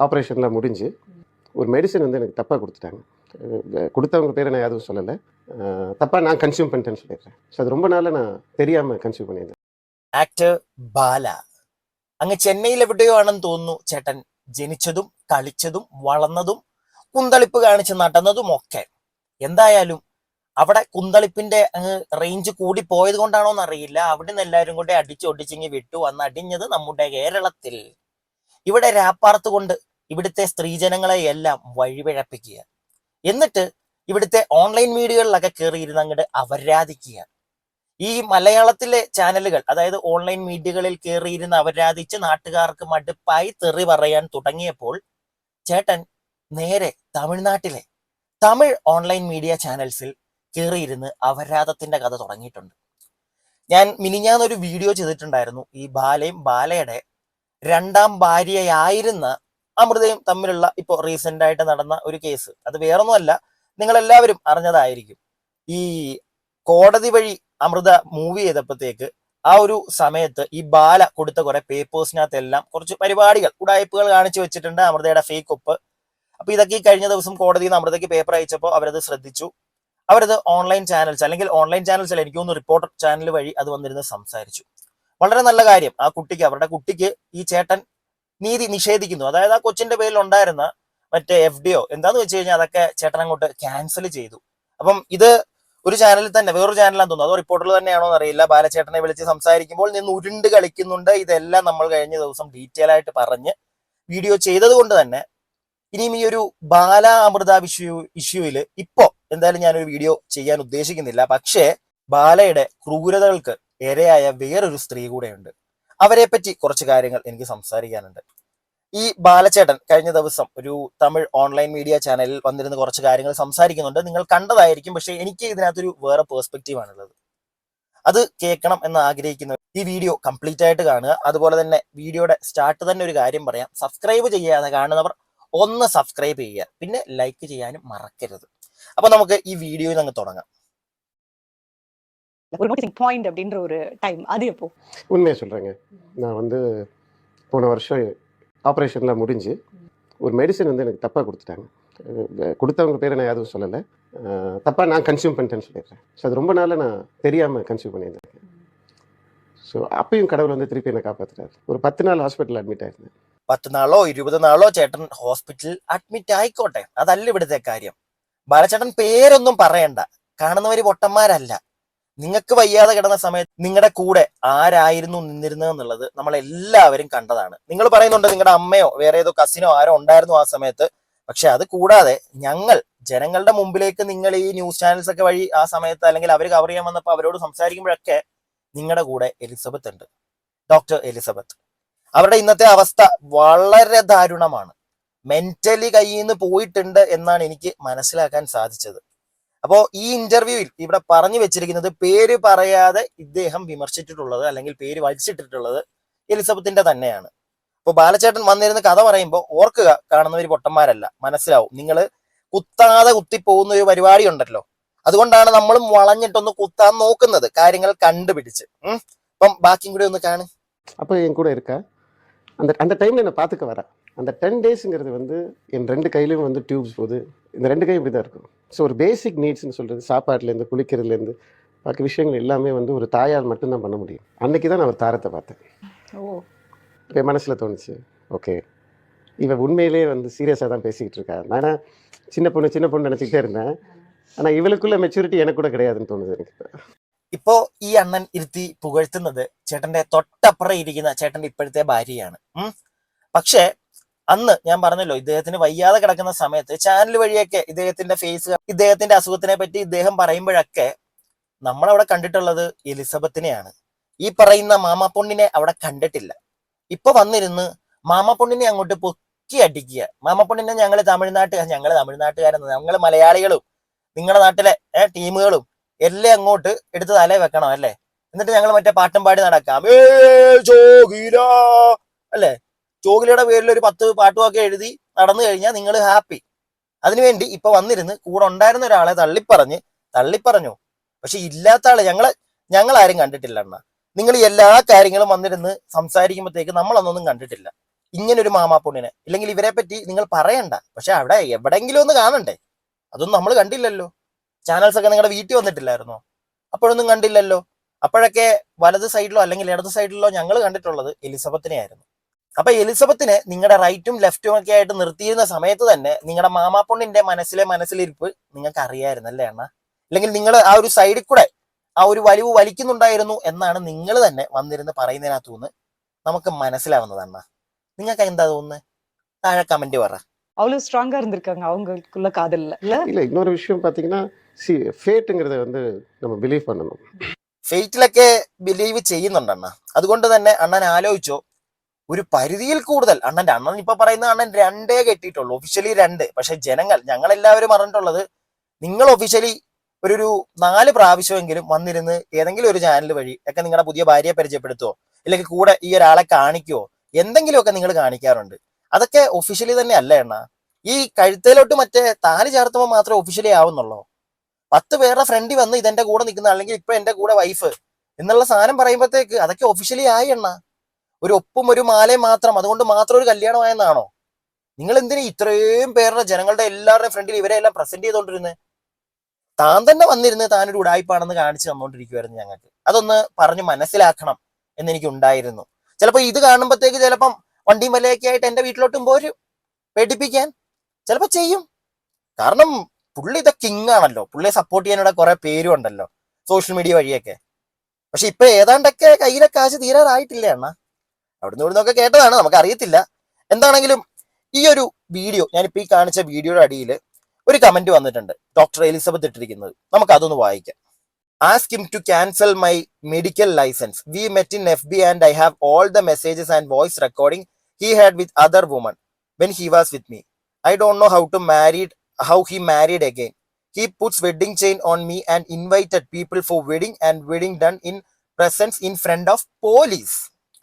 ஆப்ரேஷன்லாம் முடிஞ்சு ஒரு மெடிசன் வந்து எனக்கு தப்பாக கொடுத்துட்டாங்க அஹ் கொடுத்தவங்க பேரை நான் எதுவும் சொல்லலை தப்பாக நான் கன்சியூம் பண்ணிட்டேன்னு சொல்லிடுறேன் ஸோ அது ரொம்ப நாளாக நான் தெரியாமல் கன்சியூம் பண்ணியிருந்தேன் ആക്ടർ ബാല അങ്ങ് ചെന്നൈയിൽ എവിടെയോ ആണെന്ന് തോന്നുന്നു ചേട്ടൻ ജനിച്ചതും കളിച്ചതും വളർന്നതും കുന്തളിപ്പ് കാണിച്ച് നടന്നതും ഒക്കെ എന്തായാലും അവിടെ കുന്തളിപ്പിന്റെ അങ്ങ് റേഞ്ച് കൂടി പോയത് കൊണ്ടാണോ എന്നറിയില്ല അവിടുന്ന് എല്ലാവരും കൂടെ അടിച്ച് ഒടിച്ചിങ്ങി വിട്ടു അന്ന് അടിഞ്ഞത് നമ്മുടെ കേരളത്തിൽ ഇവിടെ രാപ്പാർത്ത് കൊണ്ട് ഇവിടുത്തെ സ്ത്രീജനങ്ങളെ എല്ലാം വഴിപിഴപ്പിക്കുക. എന്നിട്ട് ഇവിടുത്തെ ഓൺലൈൻ മീഡിയകളിലൊക്കെ കയറിയിരുന്ന് അങ്ങോട്ട് അവരാധിക്കുക. ഈ മലയാളത്തിലെ ചാനലുകൾ അതായത് ഓൺലൈൻ മീഡിയകളിൽ കയറിയിരുന്ന് അവരാധിച്ച് നാട്ടുകാർക്ക് മടുപ്പായി തെറി പറയാൻ തുടങ്ങിയപ്പോൾ ചേട്ടൻ നേരെ തമിഴ്നാട്ടിലെ തമിഴ് ഓൺലൈൻ മീഡിയ ചാനൽസിൽ കയറിയിരുന്ന് അവരാധത്തിന്റെ കഥ തുടങ്ങിയിട്ടുണ്ട്. ഞാൻ മിനിഞ്ഞാന്നൊരു വീഡിയോ ചെയ്തിട്ടുണ്ടായിരുന്നു. ഈ ബാലയും ബാലയുടെ രണ്ടാം ഭാര്യയായിരുന്ന അമൃതയും തമ്മിലുള്ള ഇപ്പോൾ റീസെന്റ് ആയിട്ട് നടന്ന ഒരു കേസ് അത് വേറൊന്നുമല്ല നിങ്ങൾ എല്ലാവരും അറിഞ്ഞതായിരിക്കും. ഈ കോടതി വഴി അമൃത മൂവി ചെയ്തപ്പോഴത്തേക്ക് ആ ഒരു സമയത്ത് ഈ ബാല കൊടുത്ത കുറെ പേപ്പേഴ്സിനകത്ത് എല്ലാം കുറച്ച് പരിപാടികൾ ഉടായ്പകൾ കാണിച്ചു വെച്ചിട്ടുണ്ട് അമൃതയുടെ ഫേക്ക് ഒപ്പ്. അപ്പൊ ഇതൊക്കെ ഈ കഴിഞ്ഞ ദിവസം കോടതിയിൽ നിന്ന് അമൃതയ്ക്ക് പേപ്പർ അയച്ചപ്പോൾ അവരത് ശ്രദ്ധിച്ചു. അവരത് ഓൺലൈൻ ചാനൽസ് അല്ലെങ്കിൽ ഓൺലൈൻ ചാനൽസ് അല്ല എനിക്ക് റിപ്പോർട്ടർ ചാനൽ വഴി അത് വന്നിരുന്ന് സംസാരിച്ചു. വളരെ നല്ല കാര്യം. ആ കുട്ടിക്ക് അവരുടെ കുട്ടിക്ക് ഈ ചേട്ടൻ നീതി നിഷേധിക്കുന്നു. അതായത് ആ കൊച്ചിന്റെ പേരിൽ ഉണ്ടായിരുന്ന മറ്റേ എഫ് ഡിഒ എന്താന്ന് വെച്ച് കഴിഞ്ഞാൽ അതൊക്കെ ചേട്ടൻ അങ്ങോട്ട് ക്യാൻസൽ ചെയ്തു. അപ്പം ഇത് ഒരു ചാനലിൽ തന്നെ വേറൊരു ചാനലാന്ന് തോന്നുന്നു. അതോ റിപ്പോർട്ടറിൽ തന്നെയാണോ എന്നറിയില്ല. ബാലചേട്ടനെ വിളിച്ച് സംസാരിക്കുമ്പോൾ നിന്ന് ഉരുണ്ട് കളിക്കുന്നുണ്ട്. ഇതെല്ലാം നമ്മൾ കഴിഞ്ഞ ദിവസം ഡീറ്റെയിൽ ആയിട്ട് പറഞ്ഞ് വീഡിയോ ചെയ്തത് കൊണ്ട് തന്നെ ഇനിയും ഈ ഒരു ബാല അമൃത ഇഷ്യൂ ഇഷ്യൂവിൽ ഇപ്പോ എന്തായാലും ഞാനൊരു വീഡിയോ ചെയ്യാൻ ഉദ്ദേശിക്കുന്നില്ല. പക്ഷേ ബാലയുടെ ക്രൂരതകൾക്ക് ഇരയായ വേറൊരു സ്ത്രീ കൂടെയുണ്ട്. അവരെ പറ്റി കുറച്ച് കാര്യങ്ങൾ എനിക്ക് സംസാരിക്കാനുണ്ട്. ഈ ബാലചേട്ടൻ കഴിഞ്ഞ ദിവസം ഒരു തമിഴ് ഓൺലൈൻ മീഡിയ ചാനലിൽ വന്നിരുന്ന കുറച്ച് കാര്യങ്ങൾ സംസാരിക്കുന്നുണ്ട്. നിങ്ങൾ കണ്ടതായിരിക്കും പക്ഷേ എനിക്ക് ഇതിനകത്തൊരു വേറെ പേഴ്സ്പെക്റ്റീവ് ആണുള്ളത്. അത് കേൾക്കണം എന്ന് ആഗ്രഹിക്കുന്നു ഈ വീഡിയോ കംപ്ലീറ്റ് ആയിട്ട് കാണുക. അതുപോലെ തന്നെ വീഡിയോയുടെ സ്റ്റാർട്ട് തന്നെ ഒരു കാര്യം പറയാം. സബ്സ്ക്രൈബ് ചെയ്യാതെ കാണുന്നവർ ഒന്ന് സബ്സ്ക്രൈബ് ചെയ്യുക. പിന്നെ ലൈക്ക് ചെയ്യാനും മറക്കരുത്. അപ്പൊ നമുക്ക് ഈ വീഡിയോയിൽ അങ്ങ് തുടങ്ങാം. ஒரு நோட்டிசிங் பாயிண்ட் அப்படின்ற ஒரு டைம் அது எப்போ உண்மையாக சொல்கிறேங்க நான் வந்து போன வருஷம் ஆப்ரேஷன்லாம் முடிஞ்சு ஒரு மெடிசன் வந்து எனக்கு தப்பாக கொடுத்துட்டாங்க அஹ் கொடுத்தவங்க பேரை நான் எதுவும் சொல்லலை தப்பாக நான் கன்சியூம் பண்ணிட்டேன்னு சொல்லிடுறேன் ஸோ அது ரொம்ப நாளாக நான் தெரியாமல் கன்சியூம் பண்ணியிருந்தேன் ஸோ அப்பயும் கடவுள் வந்து திருப்பி என்னை காப்பாற்றுறாரு ஒரு பத்து நாள் ஹாஸ்பிட்டல் அட்மிட் ஆயிருந்தேன் പത്ത് നാളോ ഇരുപത് നാളോ ചേട്ടൻ ഹോസ്പിറ്റലിൽ അഡ്മിറ്റ് ആയിക്കോട്ടെ അതല്ല ഇവിടുത്തെ കാര്യം ബാലചേട്ടൻ പേരൊന്നും പറയണ്ട കാണുന്നവര് പൊട്ടന്മാരല്ല നിങ്ങൾക്ക് വയ്യാതെ കിടന്ന സമയത്ത് നിങ്ങളുടെ കൂടെ ആരായിരുന്നു നിന്നിരുന്നതെന്നുള്ളത് നമ്മൾ എല്ലാവരും കണ്ടതാണ്. നിങ്ങൾ പറയുന്നുണ്ട് നിങ്ങളുടെ അമ്മയോ വേറെ ഏതോ കസിനോ ആരോ ഉണ്ടായിരുന്നു ആ സമയത്ത്. പക്ഷെ അത് കൂടാതെ ഞങ്ങൾ ജനങ്ങളുടെ മുമ്പിലേക്ക് നിങ്ങൾ ഈ ന്യൂസ് ചാനൽസ് ഒക്കെ വഴി ആ സമയത്ത് അല്ലെങ്കിൽ അവർ കവർ ചെയ്യാൻ വന്നപ്പോൾ അവരോട് സംസാരിക്കുമ്പോഴൊക്കെ നിങ്ങളുടെ കൂടെ എലിസബത്ത് ഉണ്ട്. Doctor Elizabeth. അവരുടെ ഇന്നത്തെ അവസ്ഥ വളരെ ദാരുണമാണ്. മെന്റലി കയ്യിൽ നിന്ന് പോയിട്ടുണ്ട് എന്നാണ് എനിക്ക് മനസ്സിലാക്കാൻ സാധിച്ചത്. അപ്പോ ഈ ഇന്റർവ്യൂവിൽ ഇവിടെ പറഞ്ഞു വെച്ചിരിക്കുന്നത് പേര് പറയാതെ ഇദ്ദേഹം വിമർശിച്ചിട്ടുള്ളത് അല്ലെങ്കിൽ പേര് വലിച്ചിട്ടിട്ടുള്ളത് എലിസബത്തിന്റെ തന്നെയാണ് അപ്പൊ ബാലചേട്ടൻ വന്നിരുന്ന് കഥ പറയുമ്പോൾ ഓർക്കുക കാണുന്നവര് പൊട്ടന്മാരല്ല മനസ്സിലാവും നിങ്ങൾ കുത്താതെ കുത്തിപ്പോകുന്ന ഒരു പരിപാടി ഉണ്ടല്ലോ അതുകൊണ്ടാണ് നമ്മളും വളഞ്ഞിട്ടൊന്ന് കുത്താൻ നോക്കുന്നത് കാര്യങ്ങൾ കണ്ടുപിടിച്ച് ഉം. അപ്പം ബാക്കിയും കൂടി ഒന്ന് കാണും அப்போ என் கூட இருக்கா அந்த அந்த டைமில் என்னை பார்த்துக்க வரா அந்த டென் டேஸுங்கிறது வந்து என் ரெண்டு கையிலையும் வந்து டியூப்ஸ் போகுது இந்த ரெண்டு கையும் இப்படி தான் இருக்கும் ஸோ ஒரு பேசிக் நீட்ஸ்னு சொல்கிறது சாப்பாட்டுலேருந்து குளிக்கிறதுலேருந்து பாக்கி விஷயங்கள் எல்லாமே வந்து ஒரு தாயால் மட்டும்தான் பண்ண முடியும் அன்னைக்கு தான் நான் ஒரு தாரத்தை பார்த்தேன் ஓ என் மனசில் தோணுச்சு ஓகே இவ உண்மையிலே வந்து சீரியஸாக தான் பேசிக்கிட்டு இருக்கா நான் சின்ன பொண்ணு சின்ன பொண்ணு நினச்சிக்கிட்டே இருந்தேன் ஆனால் இவளுக்குள்ள மெச்சூரிட்டி எனக்கு கூட கிடையாதுன்னு தோணுது எனக்கு இப்போ ഇപ്പോ ഈ അണ്ണൻ ഇരുത്തി പുകഴ്ത്തുന്നത് ചേട്ടന്റെ തൊട്ടപ്പുറം ഇരിക്കുന്ന ചേട്ടന്റെ ഇപ്പോഴത്തെ ഭാര്യയാണ് ഉം. പക്ഷേ അന്ന് ഞാൻ പറഞ്ഞല്ലോ ഇദ്ദേഹത്തിന് വയ്യാതെ കിടക്കുന്ന സമയത്ത് ചാനൽ വഴിയൊക്കെ ഇദ്ദേഹത്തിന്റെ ഫേസ് ഇദ്ദേഹത്തിന്റെ അസുഖത്തിനെ പറ്റി ഇദ്ദേഹം പറയുമ്പോഴൊക്കെ നമ്മളവിടെ കണ്ടിട്ടുള്ളത് എലിസബത്തിനെയാണ്. ഈ പറയുന്ന മാമാപ്പൊണ്ണിനെ അവിടെ കണ്ടിട്ടില്ല. ഇപ്പൊ വന്നിരുന്ന് മാമാപ്പൊണ്ണിനെ അങ്ങോട്ട് പൊക്കി അടിക്കുക. മാമാപ്പൊണ്ണിനെ ഞങ്ങൾ തമിഴ്നാട്ടുകാർ ഞങ്ങൾ തമിഴ്നാട്ടുകാരെന്ന് ഞങ്ങൾ മലയാളികളും നിങ്ങളുടെ നാട്ടിലെ ടീമുകളും എല്ലാം അങ്ങോട്ട് എടുത്ത് തലേ വെക്കണം അല്ലേ? എന്നിട്ട് ഞങ്ങൾ മറ്റേ പാട്ടും പാടി നടക്കാം. അല്ലേ? ജോഗിലയുടെ പേരിൽ ഒരു പത്ത് പാട്ടുമൊക്കെ എഴുതി നടന്നു കഴിഞ്ഞാൽ നിങ്ങൾ ഹാപ്പി. അതിനുവേണ്ടി ഇപ്പൊ വന്നിരുന്ന് കൂടെ ഉണ്ടായിരുന്ന ഒരാളെ തള്ളിപ്പറഞ്ഞ് തള്ളിപ്പറഞ്ഞു. പക്ഷെ ഇല്ലാത്ത ആളെ ഞങ്ങളെ ഞങ്ങൾ ആരും കണ്ടിട്ടില്ല അണ്ണ. നിങ്ങൾ എല്ലാ കാര്യങ്ങളും വന്നിരുന്ന് സംസാരിക്കുമ്പോഴത്തേക്ക് നമ്മളൊന്നും കണ്ടിട്ടില്ല. ഇങ്ങനൊരു മാമാപ്പൊണ്ണിനെ ഇല്ലെങ്കിൽ ഇവരെ പറ്റി നിങ്ങൾ പറയണ്ട. പക്ഷെ അവിടെ എവിടെങ്കിലും ഒന്ന് കാണണ്ടേ? അതൊന്നും നമ്മൾ കണ്ടില്ലല്ലോ. ചാനൽസ് ഒക്കെ നിങ്ങളുടെ വീട്ടിൽ വന്നിട്ടില്ലായിരുന്നോ? അപ്പോഴൊന്നും കണ്ടില്ലല്ലോ. അപ്പോഴൊക്കെ വലത് സൈഡിലോ അല്ലെങ്കിൽ ഇടത് സൈഡിലോ ഞങ്ങൾ കണ്ടിട്ടുള്ളത് എലിസബത്തിനെ ആയിരുന്നു അപ്പൊ എലിസബത്തിനെ നിങ്ങളുടെ റൈറ്റും ലെഫ്റ്റും ഒക്കെ ആയിട്ട് നിർത്തിയിരുന്ന സമയത്ത് തന്നെ നിങ്ങളുടെ മാമാപ്പൊണ്ണിന്റെ മനസ്സിലെ മനസ്സിലിരിപ്പ് നിങ്ങൾക്ക് അറിയായിരുന്നു അല്ലേ അണ്ണ അല്ലെങ്കിൽ നിങ്ങൾ ആ ഒരു സൈഡിൽ കൂടെ ആ ഒരു വലിവ് വലിക്കുന്നുണ്ടായിരുന്നു എന്നാണ് നിങ്ങൾ തന്നെ വന്നിരുന്ന് പറയുന്നതിനകത്തു നിന്ന് നമുക്ക് മനസ്സിലാവുന്നതാണ് നിങ്ങൾക്ക് എന്താ തോന്നുന്നത് താഴെ കമന്റ് പറ அவ்வளவு ஸ்ட்ராங்கா இருந்திருக்காங்க அவங்களுக்குள்ள காதல்ல இல்ல இல்லை இன்னொரு விஷயம் பார்த்தீங்கன்னா சி ஃபேட்டுங்கிறத வந்து நம்ம பிலீவ் பண்ணணும் ഫെയ്റ്റിലൊക്കെ ബിലീവ് ചെയ്യുന്നുണ്ട് അണ്ണ അതുകൊണ്ട് തന്നെ അണ്ണൻ ആലോചിച്ചോ ഒരു പരിധിയിൽ കൂടുതൽ. അണ്ണന്റെ അണ്ണൻ ഇപ്പൊ പറയുന്ന അണ്ണൻ രണ്ടേ കെട്ടിയിട്ടുള്ളൂ. ഒഫീഷ്യലി രണ്ട്. പക്ഷെ ജനങ്ങൾ ഞങ്ങൾ എല്ലാവരും പറഞ്ഞിട്ടുള്ളത് നിങ്ങൾ ഒഫീഷ്യലി ഒരു ഒരു നാല് പ്രാവശ്യമെങ്കിലും വന്നിരുന്ന് ഏതെങ്കിലും ഒരു ചാനൽ വഴി ഒക്കെ നിങ്ങളുടെ പുതിയ ഭാര്യയെ പരിചയപ്പെടുത്തുവോ അല്ലെങ്കിൽ കൂടെ ഈ ഒരാളെ കാണിക്കുവോ എന്തെങ്കിലുമൊക്കെ നിങ്ങൾ കാണിക്കാറുണ്ട്. അതൊക്കെ ഒഫീഷ്യലി തന്നെ അല്ല എണ്ണ ഈ കഴുത്തേലോട്ട് മറ്റേ താലി ചേർത്തുമ്പോൾ മാത്രമേ ഒഫീഷ്യലി ആവുന്നുള്ളൂ? പത്ത് പേരുടെ ഫ്രണ്ടി വന്ന് ഇതെന്റെ കൂടെ നിൽക്കുന്ന അല്ലെങ്കിൽ ഇപ്പൊ എന്റെ കൂടെ വൈഫ് എന്നുള്ള സാധനം പറയുമ്പോഴത്തേക്ക് അതൊക്കെ ഒഫീഷ്യലി ആയി എണ്ണ ഒരു ഒപ്പും ഒരു മാലയും മാത്രം. അതുകൊണ്ട് മാത്രം ഒരു കല്യാണമായെന്നാണോ നിങ്ങൾ എന്തിനാ ഇത്രയും പേരുടെ ജനങ്ങളുടെ എല്ലാവരുടെയും ഫ്രണ്ടിൽ ഇവരെ എല്ലാം പ്രസന്റ് ചെയ്തോണ്ടിരുന്നത് താൻ തന്നെ വന്നിരുന്ന് താനൊരു ഉടായ്പാണെന്ന് കാണിച്ചു തന്നോണ്ടിരിക്കുവായിരുന്നു ഞങ്ങൾക്ക്. അതൊന്ന് പറഞ്ഞ് മനസ്സിലാക്കണം എന്നെനിക്ക് ഉണ്ടായിരുന്നു ചിലപ്പോൾ ഇത് കാണുമ്പോഴത്തേക്ക് ചിലപ്പം വണ്ടിയും വലയൊക്കെ ആയിട്ട് എന്റെ വീട്ടിലോട്ടും പോരും. പേടിപ്പിക്കാൻ. ചിലപ്പോൾ ചെയ്യും. കാരണം പുള്ളി ഇത് കിങ് ആണല്ലോ. പുള്ളിയെ സപ്പോർട്ട് ചെയ്യാനുള്ള കുറെ പേരും ഉണ്ടല്ലോ സോഷ്യൽ മീഡിയ വഴിയൊക്കെ. പക്ഷെ ഇപ്പൊ ഏതാണ്ടൊക്കെ കയ്യിലെ കാശ് തീരാറായിട്ടില്ല അണ്ണ? അവിടുന്ന് ഇവിടുന്നൊക്കെ കേട്ടതാണ് നമുക്ക് അറിയത്തില്ല എന്താണെങ്കിലും ഈ ഒരു വീഡിയോ ഞാനിപ്പോൾ ഈ കാണിച്ച വീഡിയോയുടെ അടിയിൽ ഒരു കമന്റ് വന്നിട്ടുണ്ട്. ഡോക്ടർ എലിസബത്ത് ഇട്ടിരിക്കുന്നത്. നമുക്ക് അതൊന്ന് വായിക്കാം. Ask him to cancel my medical licence we met in F B and I have all the messages and voice recording he had with other woman when he was with me I don't know how to married how he married again he puts wedding chain on me and invited people for wedding and wedding done in presence in front of police.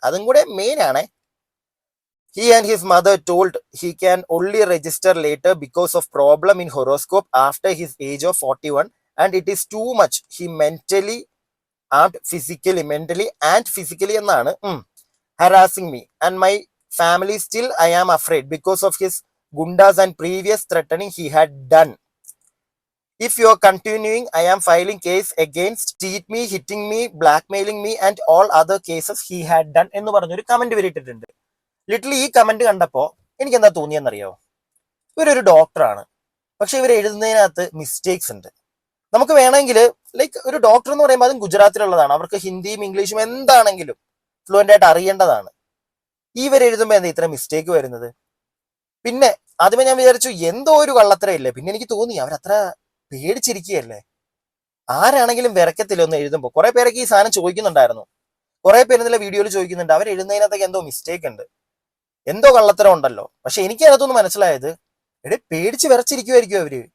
അതും കൂടെ main ആണ്. He and his mother told he can only register later because of problem in horoscope after his age of forty one and it is too much he mentally and physically mentally and physically എന്നാണ് harassing me and my family still I am afraid because of his goondas and previous threatening he had done. If you are continuing, I am filing case against cheat me, hitting me, blackmailing me and all other cases he had done എന്ന് പറഞ്ഞൊരു comment വരിട്ടിട്ടുണ്ട് little ഈ comment കണ്ടപ്പോ എനിക്ക് എന്താ തോന്നിയെന്നറിയോ? ഇവരൊരു ഡോക്ടറാണ് പക്ഷെ ഇവർ എഴുതുന്നതിനകത്ത് മിസ്റ്റേക്സ് ഉണ്ട്. നമുക്ക് വേണമെങ്കിൽ ലൈക്ക് ഒരു ഡോക്ടർ എന്ന് പറയുമ്പോൾ അതും ഗുജറാത്തിലുള്ളതാണ്. അവർക്ക് ഹിന്ദിയും ഇംഗ്ലീഷും എന്താണെങ്കിലും ഫ്ലുവന്റ് ആയിട്ട് അറിയേണ്ടതാണ്. ഇവർ എഴുതുമ്പോൾ എന്താ ഇത്ര മിസ്റ്റേക്ക് വരുന്നത്? പിന്നെ ആദ്യമേ ഞാൻ വിചാരിച്ചു എന്തോ ഒരു കള്ളത്തരയില്ലേ? പിന്നെ എനിക്ക് തോന്നി അവരത്ര പേടിച്ചിരിക്കുകയല്ലേ? ആരാണെങ്കിലും വിറക്കത്തില്ല ഒന്ന് എഴുതുമ്പോൾ കുറെ പേരൊക്കെ ഈ സാധനം ചോദിക്കുന്നുണ്ടായിരുന്നു. കുറെ പേര് ഇന്നലെ വീഡിയോയിൽ ചോദിക്കുന്നുണ്ട്. അവർ എഴുതുന്നതിനകത്തൊക്കെ എന്തോ മിസ്റ്റേക്ക് ഉണ്ട്. എന്തോ കള്ളത്തരം ഉണ്ടല്ലോ. പക്ഷെ എനിക്ക് അതിനകത്തൊന്ന് മനസ്സിലായത് എടേ പേടിച്ച് വിറച്ചിരിക്കുമായിരിക്കും അവർ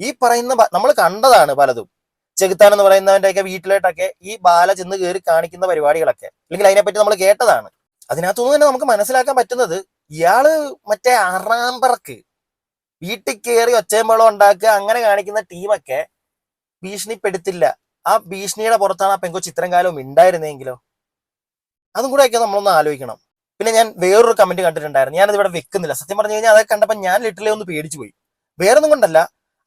ഈ പറയുന്ന നമ്മൾ കണ്ടതാണ് പലതും. ചെകുത്താൻ എന്ന് പറയുന്നവന്റെ ഒക്കെ വീട്ടിലോട്ടൊക്കെ ഈ ബാല ചെന്ന് കയറി കാണിക്കുന്ന പരിപാടികളൊക്കെ. അല്ലെങ്കിൽ അതിനെപ്പറ്റി നമ്മൾ കേട്ടതാണ്. അതിനകത്തുനിന്ന് തന്നെ നമുക്ക് മനസ്സിലാക്കാൻ പറ്റുന്നത് ഇയാൾ മറ്റേ അറാമ്പറക്ക് വീട്ടിൽ കയറി ഒച്ചയമ്പളം ഉണ്ടാക്കുക അങ്ങനെ കാണിക്കുന്ന ടീമൊക്കെ ഭീഷണിപ്പെടുത്തില്ല. ആ ഭീഷണിയുടെ പുറത്താണ് ആ പെങ്കൊച്ച് ഇത്രയും കാലവും ഉണ്ടായിരുന്നെങ്കിലോ അതും കൂടെയൊക്കെ നമ്മളൊന്ന് ആലോചിക്കണം. പിന്നെ ഞാൻ വേറൊരു കമന്റ് കണ്ടിട്ടുണ്ടായിരുന്നു. ഞാനത് ഇവിടെ വെക്കുന്നില്ല. സത്യം പറഞ്ഞു കഴിഞ്ഞാൽ അതൊക്കെ കണ്ടപ്പോൾ ഞാൻ ലിറ്ററലി ഒന്ന് പേടിച്ചു പോയി. വേറൊന്നും കൊണ്ടല്ല.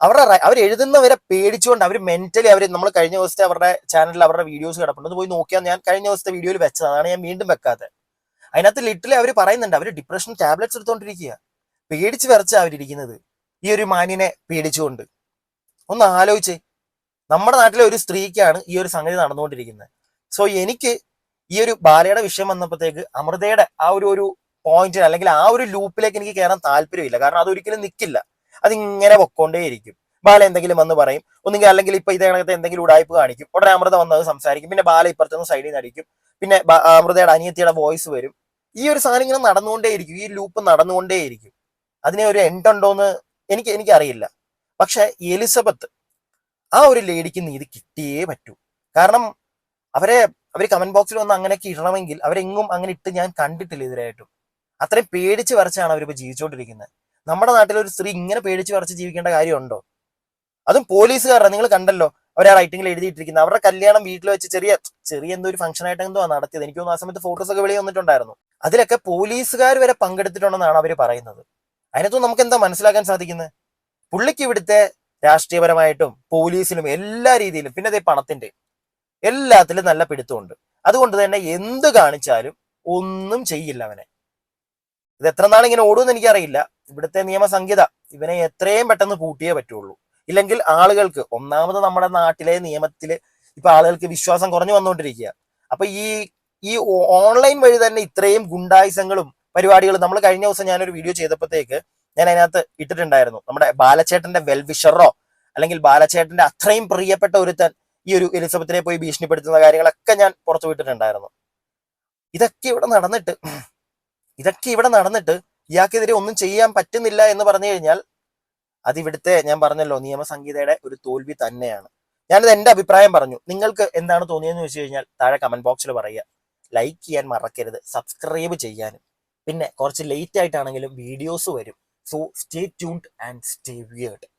അവരുടെ അവർ എഴുതുന്നവരെ പേടിച്ചുകൊണ്ട് അവർ മെന്റലി അവർ നമ്മൾ കഴിഞ്ഞ ദിവസത്തെ അവരുടെ ചാനലിൽ അവരുടെ വീഡിയോസ് കിടപ്പുണ്ട്. പോയി നോക്കിയാൽ ഞാൻ കഴിഞ്ഞ ദിവസത്തെ വീഡിയോയിൽ വെച്ചതാണ്. ഞാൻ വീണ്ടും വെക്കാത്തത്. അതിനകത്ത് ലിറ്ററലി അവർ പറയുന്നുണ്ട്. അവർ ഡിപ്രഷൻ ടാബ്ലറ്റ്സ് എടുത്തോണ്ടിരിക്കുക പേടിച്ച് വിറച്ച അവരിയ്ക്കുന്നത് ഈ ഒരു മാന്യനെ പേടിച്ചുകൊണ്ട്. ഒന്ന് ആലോചിച്ച്. നമ്മുടെ നാട്ടിലെ ഒരു സ്ത്രീക്കാണ് ഈ ഒരു സംഗതി നടന്നുകൊണ്ടിരിക്കുന്നത്. സോ എനിക്ക് ഈ ഒരു ബാലയുടെ വിഷയം വന്നപ്പോഴത്തേക്ക് അമൃതയുടെ ആ ഒരു ഒരു പോയിന്റിന് അല്ലെങ്കിൽ ആ ഒരു ലൂപ്പിലേക്ക് എനിക്ക് കയറാൻ താല്പര്യമില്ല. കാരണം അതൊരിക്കലും നിൽക്കില്ല അതിങ്ങനെ പൊക്കോണ്ടേയിരിക്കും. ബാല എന്തെങ്കിലും വന്ന് പറയും. ഒന്നുകിൽ അല്ലെങ്കിൽ ഇപ്പൊ ഇതേണത്തെ എന്തെങ്കിലും ഉടായ്പ കാണിക്കും. ഉടനെ അമൃത വന്നത് സംസാരിക്കും. പിന്നെ ബാല ഇപ്പുറത്തുനിന്ന് സൈഡിൽ നിന്ന് അടിക്കും പിന്നെ അമൃതയുടെ അനിയത്തിയുടെ വോയിസ് വരും. ഈ ഒരു സാധനം ഇങ്ങനെ നടന്നുകൊണ്ടേയിരിക്കും. ഈ ലൂപ്പ് നടന്നുകൊണ്ടേയിരിക്കും. അതിനെ ഒരു എൻഡ് ഉണ്ടോന്ന് എനിക്ക് എനിക്കറിയില്ല. പക്ഷെ എലിസബത്ത് ആ ഒരു ലേഡിക്ക് നീതി കിട്ടിയേ പറ്റൂ. കാരണം അവരെ അവർ കമന്റ് ബോക്സിൽ വന്ന് അങ്ങനെയൊക്കെ ഇടണമെങ്കിൽ അവരെങ്ങും അങ്ങനെ ഇട്ട് ഞാൻ കണ്ടിട്ടില്ല ഇതിലായിട്ടും അത്രയും പേടിച്ച് വരച്ചാണ് അവരിപ്പോ ജീവിച്ചുകൊണ്ടിരിക്കുന്നത് നമ്മുടെ നാട്ടിൽ ഒരു സ്ത്രീ ഇങ്ങനെ പേടിച്ച് വരച്ച് ജീവിക്കേണ്ട കാര്യമുണ്ടോ? അതും പോലീസുകാരാണ്. നിങ്ങൾ കണ്ടല്ലോ അവരെ റൈറ്റിംഗിൽ എഴുതിയിട്ടിരിക്കുന്നത് അവരുടെ കല്യാണം വീട്ടിൽ വെച്ച് ചെറിയ ചെറിയ എന്തോ ഒരു ഫംഗ്ഷൻ ആയിട്ട് എന്തോ നടത്തിയത്. എനിക്ക് തോന്നുന്നു ആ സമയത്ത് ഫോട്ടോസ് ഒക്കെ വെളിയിൽ വന്നിട്ടുണ്ടായിരുന്നു. അതിലൊക്കെ പോലീസുകാർ വരെ പങ്കെടുത്തിട്ടുണ്ടെന്നാണ് അവർ പറയുന്നത്. അതിനകത്ത് നമുക്ക് എന്താ മനസ്സിലാക്കാൻ സാധിക്കുന്നത് പുള്ളിക്ക് ഇവിടുത്തെ രാഷ്ട്രീയപരമായിട്ടും പോലീസിലും എല്ലാ രീതിയിലും പിന്നെ അതേ പണത്തിന്റെ എല്ലാത്തിലും നല്ല പിടുത്തമുണ്ട്. അതുകൊണ്ട് തന്നെ എന്ത് കാണിച്ചാലും ഒന്നും ചെയ്യില്ല അവനെ. ഇത് എത്ര നാൾ ഇങ്ങനെ ഓടുമെന്ന് എനിക്കറിയില്ല. ഇവിടുത്തെ നിയമസംഹിത ഇവനെ എത്രയും പെട്ടെന്ന് പൂട്ടിയേ പറ്റുള്ളൂ. ഇല്ലെങ്കിൽ ആളുകൾക്ക് ഒന്നാമത് നമ്മുടെ നാട്ടിലെ നിയമത്തിൽ ഇപ്പൊ ആളുകൾക്ക് വിശ്വാസം കുറഞ്ഞു വന്നുകൊണ്ടിരിക്കുക അപ്പൊ ഈ ഈ ഓൺലൈൻ വഴി തന്നെ ഇത്രയും ഗുണ്ടായുസങ്ങളും പരിപാടികളും നമ്മൾ കഴിഞ്ഞ ദിവസം ഞാനൊരു വീഡിയോ ചെയ്തപ്പോഴത്തേക്ക് ഞാൻ അതിനകത്ത് ഇട്ടിട്ടുണ്ടായിരുന്നു. നമ്മുടെ ബാലച്ചേട്ടന്റെ വെൽവിഷറോ അല്ലെങ്കിൽ ബാലച്ചേട്ടന്റെ അത്രയും പ്രിയപ്പെട്ട ഒരുത്തൻ ഈ ഒരു എലിസബത്തിനെ പോയി ഭീഷണിപ്പെടുത്തുന്ന കാര്യങ്ങളൊക്കെ ഞാൻ പുറത്തു വിട്ടിട്ടുണ്ടായിരുന്നു. ഇതൊക്കെ ഇവിടെ നടന്നിട്ട് ഇതൊക്കെ ഇവിടെ നടന്നിട്ട് ഇയാൾക്കെതിരെ ഒന്നും ചെയ്യാൻ പറ്റുന്നില്ല എന്ന് പറഞ്ഞു കഴിഞ്ഞാൽ അതിവിടുത്തെ ഞാൻ പറഞ്ഞല്ലോ നിയമസംഹിതയുടെ ഒരു തോൽവി തന്നെയാണ്. ഞാനിത് എന്റെ അഭിപ്രായം പറഞ്ഞു. നിങ്ങൾക്ക് എന്താണ് തോന്നിയതെന്ന് ചോദിച്ചു കഴിഞ്ഞാൽ താഴെ കമന്റ് ബോക്സിൽ പറയുക. ലൈക്ക് ചെയ്യാൻ മറക്കരുത്. സബ്സ്ക്രൈബ് ചെയ്യാനും. പിന്നെ കുറച്ച് ലേറ്റ് ആയിട്ടാണെങ്കിലും വീഡിയോസ് വരും. So stay tuned and stay weird